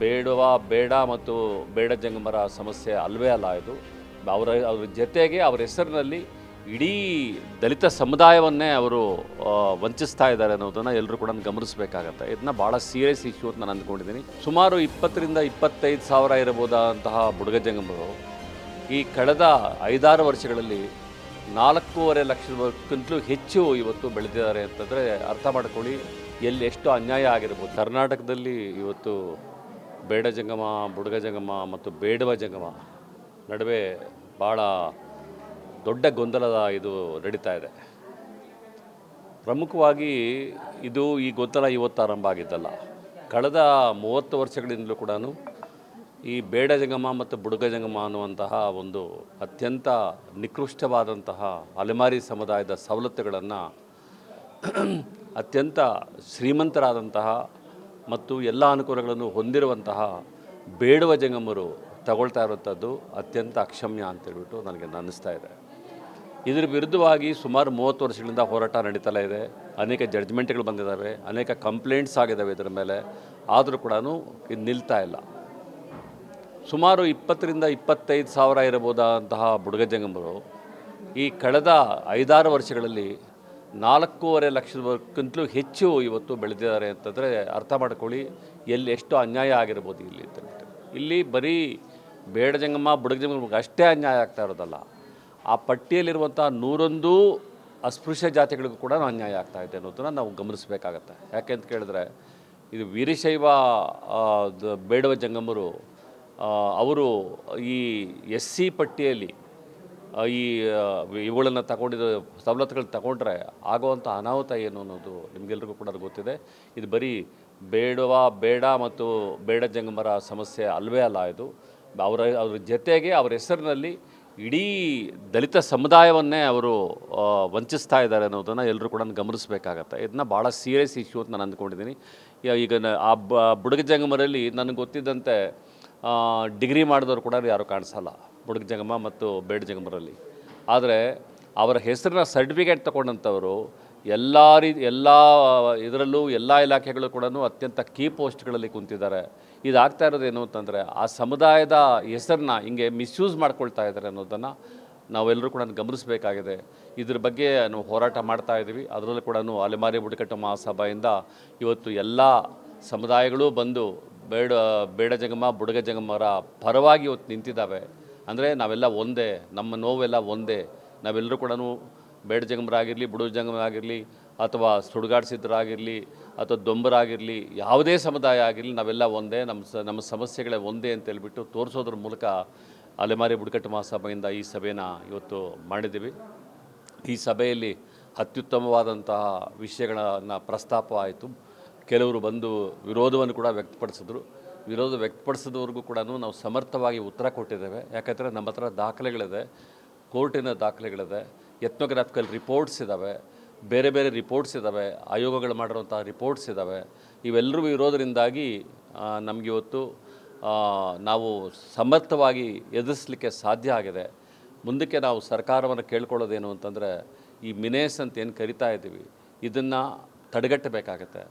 ಬೇಡವ ಬೇಡ ಮತ್ತು ಬೇಡ ಜಂಗಮರ ಸಮಸ್ಯೆ ಅಲ್ವೇ ಅಲ್ಲ ಇದು. ಅವರ, ಅವ್ರ ಜೊತೆಗೆ ಅವರ ಹೆಸರಿನಲ್ಲಿ ಇಡೀ ದಲಿತ ಸಮುದಾಯವನ್ನೇ ಅವರು ವಂಚಿಸ್ತಾ ಇದ್ದಾರೆ ಅನ್ನೋದನ್ನು ಎಲ್ಲರೂ ಕೂಡ ಗಮನಿಸಬೇಕಾಗತ್ತೆ. ಇದನ್ನ ಭಾಳ ಸೀರಿಯಸ್ ಇಶ್ಯೂ ಅಂತ ನಾನು ಅಂದ್ಕೊಂಡಿದ್ದೀನಿ. ಸುಮಾರು ಇಪ್ಪತ್ತರಿಂದ ಇಪ್ಪತ್ತೈದು ಸಾವಿರ ಇರಬಹುದಾದಂತಹ ಬುಡಗ ಜಂಗಮರು ಈ ಕಳೆದ ಐದಾರು ವರ್ಷಗಳಲ್ಲಿ ನಾಲ್ಕೂವರೆ ಲಕ್ಷಕ್ಕಿಂತಲೂ ಹೆಚ್ಚು ಇವತ್ತು ಬೆಳೆದಿದ್ದಾರೆ ಅಂತಂದರೆ ಅರ್ಥ ಮಾಡ್ಕೊಳ್ಳಿ, ಎಲ್ಲಿ ಎಷ್ಟು ಅನ್ಯಾಯ ಆಗಿರ್ಬೋದು. ಕರ್ನಾಟಕದಲ್ಲಿ ಇವತ್ತು ಬೇಡ ಜಂಗಮ, ಬುಡಗ ಜಂಗಮ ಮತ್ತು ಬೇಡವ ಜಂಗಮ ನಡುವೆ ಭಾಳ ದೊಡ್ಡ ಗೊಂದಲದ ಇದು ನಡೀತಾ ಇದೆ. ಪ್ರಮುಖವಾಗಿ ಇದು ಈ ಗೊಂದಲ ಇವತ್ತು ಆರಂಭ ಆಗಿದ್ದಲ್ಲ. ಕಳೆದ ಮೂವತ್ತು ವರ್ಷಗಳಿಂದಲೂ ಕೂಡ ಈ ಬೇಡ ಜಂಗಮ ಮತ್ತು ಬುಡಗ ಜಂಗಮ ಅನ್ನುವಂತಹ ಒಂದು ಅತ್ಯಂತ ನಿಕೃಷ್ಟವಾದಂತಹ ಅಲೆಮಾರಿ ಸಮುದಾಯದ ಸವಲತ್ತುಗಳನ್ನು ಅತ್ಯಂತ ಶ್ರೀಮಂತರಾದಂತಹ ಮತ್ತು ಎಲ್ಲ ಅನುಕೂಲಗಳನ್ನು ಹೊಂದಿರುವಂತಹ ಬೇಡುವ ಜಂಗಮರು ತಗೊಳ್ತಾ ಇರುವಂಥದ್ದು ಅತ್ಯಂತ ಅಕ್ಷಮ್ಯ ಅಂತೇಳ್ಬಿಟ್ಟು ನನಗೆ ಅನ್ನಿಸ್ತಾ ಇದೆ. ಇದರ ವಿರುದ್ಧವಾಗಿ ಸುಮಾರು ಮೂವತ್ತು ವರ್ಷಗಳಿಂದ ಹೋರಾಟ ನಡೀತಲೇ ಇದೆ. ಅನೇಕ ಜಡ್ಜ್ಮೆಂಟ್ಗಳು ಬಂದಿದ್ದಾವೆ ಅನೇಕ ಕಂಪ್ಲೇಂಟ್ಸ್ ಆಗಿದ್ದಾವೆ ಇದರ ಮೇಲೆ. ಆದರೂ ಕೂಡ ಇದು ನಿಲ್ತಾ ಇಲ್ಲ. ಸುಮಾರು ಇಪ್ಪತ್ತರಿಂದ ಇಪ್ಪತ್ತೈದು ಸಾವಿರ ಇರಬಹುದಾದಂತಹ ಬುಡಗ ಜಂಗಮರು ಈ ಕಳೆದ ಐದಾರು ವರ್ಷಗಳಲ್ಲಿ ನಾಲ್ಕೂವರೆ ಲಕ್ಷದವರೆಗಿಂತಲೂ ಹೆಚ್ಚು ಇವತ್ತು ಬೆಳೆದಿದ್ದಾರೆ ಅಂತಂದರೆ ಅರ್ಥ ಮಾಡ್ಕೊಳ್ಳಿ, ಎಲ್ಲಿ ಎಷ್ಟು ಅನ್ಯಾಯ ಆಗಿರ್ಬೋದು ಇಲ್ಲಿ ಅಂತ ಇಲ್ಲಿ ಬರೀ ಬೇಡ ಜಂಗಮ್ಮ, ಬುಡಗ ಜಂಗಮ್ಮ ಅಷ್ಟೇ ಅನ್ಯಾಯ ಆಗ್ತಾ ಇರೋದಲ್ಲ. ಆ ಪಟ್ಟಿಯಲ್ಲಿರುವಂಥ ನೂರೊಂದು ಅಸ್ಪೃಶ್ಯ ಜಾತಿಗಳಿಗೂ ಕೂಡ ಅನ್ಯಾಯ ಆಗ್ತಾ ಇದೆ ಅನ್ನೋದನ್ನು ನಾವು ಗಮನಿಸಬೇಕಾಗತ್ತೆ. ಯಾಕೆ ಅಂತ ಕೇಳಿದ್ರೆ, ಇದು ವೀರಶೈವ ಬೇಡವ ಜಂಗಮರು ಅವರು ಈ ಎಸ್ ಸಿ ಪಟ್ಟಿಯಲ್ಲಿ ಈ ಇವುಗಳನ್ನು ತಗೊಂಡಿದ್ದ ಸವಲತ್ತುಗಳು ತಗೊಂಡ್ರೆ ಆಗುವಂಥ ಅನಾಹುತ ಏನು ಅನ್ನೋದು ನಿಮಗೆಲ್ರಿಗೂ ಕೂಡ ಗೊತ್ತಿದೆ. ಇದು ಬರೀ ಬೇಡವ, ಬೇಡ ಮತ್ತು ಬೇಡ ಜಂಗಮರ ಸಮಸ್ಯೆ ಅಲ್ವೇ ಅಲ್ಲ ಇದು. ಅವರ, ಅವ್ರ ಜೊತೆಗೆ ಅವರ ಹೆಸರಿನಲ್ಲಿ ಇಡೀ ದಲಿತ ಸಮುದಾಯವನ್ನೇ ಅವರು ವಂಚಿಸ್ತಾ ಇದ್ದಾರೆ ಅನ್ನೋದನ್ನು ಎಲ್ಲರೂ ಕೂಡ ಗಮನಿಸಬೇಕಾಗತ್ತೆ. ಇದನ್ನ ಭಾಳ ಸೀರಿಯಸ್ ಇಶ್ಯೂ ಅಂತ ನಾನು ಅಂದ್ಕೊಂಡಿದ್ದೀನಿ ಈಗ- ಆ ಬುಡಗ ಜಂಗಮರಲ್ಲಿ ನನಗೆ ಗೊತ್ತಿದ್ದಂತೆ ಡಿಗ್ರಿ ಮಾಡಿದವರು ಕೂಡ ಯಾರು ಕಾಣಿಸಲ್ಲ ಬುಡಗ ಜಂಗಮ ಮತ್ತು ಬೇಡ ಜಂಗಮರಲ್ಲಿ ಆದರೆ ಅವರ ಹೆಸರಿನ ಸರ್ಟಿಫಿಕೇಟ್ ತಗೊಂಡಂಥವರು ಎಲ್ಲ ರೀ, ಎಲ್ಲ ಇದರಲ್ಲೂ ಎಲ್ಲ ಇಲಾಖೆಗಳು ಕೂಡ ಅತ್ಯಂತ ಕೀ ಪೋಸ್ಟ್ಗಳಲ್ಲಿ ಕುಂತಿದ್ದಾರೆ. ಇದಾಗ್ತಾ ಇರೋದೇನು ಅಂತಂದರೆ, ಆ ಸಮುದಾಯದ ಹೆಸರನ್ನ ಹಿಂಗೆ ಮಿಸ್ಯೂಸ್ ಮಾಡ್ಕೊಳ್ತಾ ಇದ್ದಾರೆ ಅನ್ನೋದನ್ನು ನಾವೆಲ್ಲರೂ ಕೂಡ ಗಮನಿಸಬೇಕಾಗಿದೆ. ಇದ್ರ ಬಗ್ಗೆ ನಾವು ಹೋರಾಟ ಮಾಡ್ತಾ ಇದ್ದೀವಿ. ಅದರಲ್ಲೂ ಕೂಡ ಅಲೆಮಾರಿ ಬುಡಕಟ್ಟು ಮಹಾಸಭೆಯಿಂದ ಇವತ್ತು ಎಲ್ಲ ಸಮುದಾಯಗಳು ಬಂದು ಬೇಡ ಬೇಡ ಜಂಗಮ, ಬುಡಗ ಜಂಗಮರ ಪರವಾಗಿ ಇವತ್ತು ನಿಂತಿದ್ದಾವೆ. ಅಂದರೆ ನಾವೆಲ್ಲ ಒಂದೇ, ನಮ್ಮ ನೋವೆಲ್ಲ ಒಂದೇ. ನಾವೆಲ್ಲರೂ ಕೂಡ ಬೇಡ ಜಂಗಮರಾಗಿರಲಿ, ಬುಡಗ ಜಂಗಮ ಆಗಿರಲಿ ಅಥವಾ ಸುಡುಗಾಡಿಸಿದ್ರಾಗಿರಲಿ, ಅಥವಾ ದೊಂಬರಾಗಿರಲಿ, ಯಾವುದೇ ಸಮುದಾಯ ಆಗಿರಲಿ, ನಾವೆಲ್ಲ ಒಂದೇ. ನಮ್ಮ ಸ, ನಮ್ಮ ಸಮಸ್ಯೆಗಳೇ ಒಂದೇ ಅಂತ ಹೇಳಿಬಿಟ್ಟು ತೋರಿಸೋದ್ರ ಮೂಲಕ ಅಲೆಮಾರಿ ಬುಡಕಟ್ಟು ಮಹಾಸಭೆಯಿಂದ ಈ ಸಭೆನ ಇವತ್ತು ಮಾಡಿದ್ದೀವಿ. ಈ ಸಭೆಯಲ್ಲಿ ಅತ್ಯುತ್ತಮವಾದಂತಹ ವಿಷಯಗಳನ್ನು ಪ್ರಸ್ತಾಪ ಆಯಿತು. ಕೆಲವರು ಬಂದು ವಿರೋಧವನ್ನು ಕೂಡ ವ್ಯಕ್ತಪಡಿಸಿದ್ರು. ವಿರೋಧ ವ್ಯಕ್ತಪಡಿಸಿದವ್ರಿಗೂ ಕೂಡ ನಾವು ಸಮರ್ಥವಾಗಿ ಉತ್ತರ ಕೊಟ್ಟಿದ್ದೇವೆ. ಯಾಕಂದರೆ ನಮ್ಮ ಹತ್ರ ದಾಖಲೆಗಳಿದೆ, ಕೋರ್ಟಿನ ದಾಖಲೆಗಳಿದೆ ಎತ್ನೋಗ್ರಾಫಿಕಲ್ ರಿಪೋರ್ಟ್ಸ್ ಇದ್ದಾವೆ ಬೇರೆ ಬೇರೆ ರಿಪೋರ್ಟ್ಸ್ ಇದ್ದಾವೆ ಆಯೋಗಗಳು ಮಾಡಿರುವಂಥ ರಿಪೋರ್ಟ್ಸ್ ಇದ್ದಾವೆ ಇವೆಲ್ಲರೂ ಇರೋದರಿಂದಾಗಿ ನಮಗೆ ಇವತ್ತು ನಾವು ಸಮರ್ಥವಾಗಿ ಎದುರಿಸಲಿಕ್ಕೆ ಸಾಧ್ಯ ಆಗಿದೆ. ಮುಂದಕ್ಕೆ ನಾವು ಸರ್ಕಾರವನ್ನು ಕೇಳ್ಕೊಳ್ಳೋದೇನು ಅಂತಂದರೆ, ಈ ಮಿನೇಸ್ ಅಂತ ಏನು ಕರಿತಾ ಇದ್ದೀವಿ, ಇದನ್ನು ತಡೆಗಟ್ಟಬೇಕಾಗತ್ತೆ.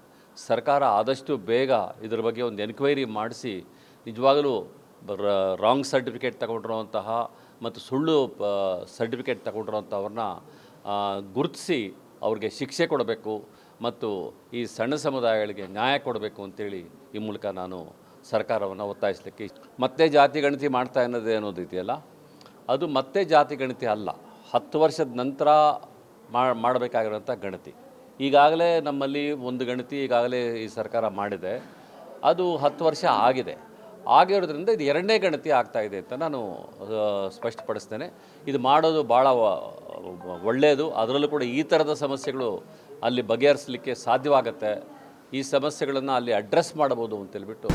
ಸರ್ಕಾರ ಆದಷ್ಟು ಬೇಗ ಇದ್ರ ಬಗ್ಗೆ ಒಂದು ಎನ್ಕ್ವೈರಿ ಮಾಡಿಸಿ, ನಿಜವಾಗಲೂ ರಾಂಗ್ ಸರ್ಟಿಫಿಕೇಟ್ ತಗೊಂಡಿರುವಂತಹ ಮತ್ತು ಸುಳ್ಳು ಸರ್ಟಿಫಿಕೇಟ್ ತಗೊಂಡಿರೋಂಥವ್ರನ್ನ ಗುರುತಿಸಿ ಅವ್ರಿಗೆ ಶಿಕ್ಷೆ ಕೊಡಬೇಕು ಮತ್ತು ಈ ಸಣ್ಣ ಸಮುದಾಯಗಳಿಗೆ ನ್ಯಾಯ ಕೊಡಬೇಕು ಅಂತೇಳಿ ಈ ಮೂಲಕ ನಾನು ಸರ್ಕಾರವನ್ನು ಒತ್ತಾಯಿಸಲಿಕ್ಕೆ ಮತ್ತೆ ಜಾತಿ ಗಣತಿ ಮಾಡ್ತಾ ಅನ್ನೋದು ಅನ್ನೋದು ಇದೆಯಲ್ಲ? ಅದು ಮತ್ತೆ ಜಾತಿ ಗಣತಿ ಅಲ್ಲ. ಹತ್ತು ವರ್ಷದ ನಂತರ ಮಾಡಬೇಕಾಗಿರುವಂಥ ಗಣತಿ. ಈಗಾಗಲೇ ನಮ್ಮಲ್ಲಿ ಒಂದು ಗಣತಿ ಈಗಾಗಲೇ ಈ ಸರ್ಕಾರ ಮಾಡಿದೆ. ಅದು ಹತ್ತು ವರ್ಷ ಆಗಿದೆ. ಆಗಿರೋದ್ರಿಂದ ಇದು ಎರಡನೇ ಗಣತಿ ಆಗ್ತಾ ಇದೆ ಅಂತ ನಾನು ಸ್ಪಷ್ಟಪಡಿಸ್ತೇನೆ. ಇದು ಮಾಡೋದು ಭಾಳ ಒಳ್ಳೆಯದು ಅದರಲ್ಲೂ ಕೂಡ ಈ ಥರದ ಸಮಸ್ಯೆಗಳು ಅಲ್ಲಿ ಬಗೆಹರಿಸಲಿಕ್ಕೆ ಸಾಧ್ಯವಾಗತ್ತೆ. ಈ ಸಮಸ್ಯೆಗಳನ್ನು ಅಲ್ಲಿ ಅಡ್ರೆಸ್ ಮಾಡ್ಬೋದು ಅಂತೇಳ್ಬಿಟ್ಟು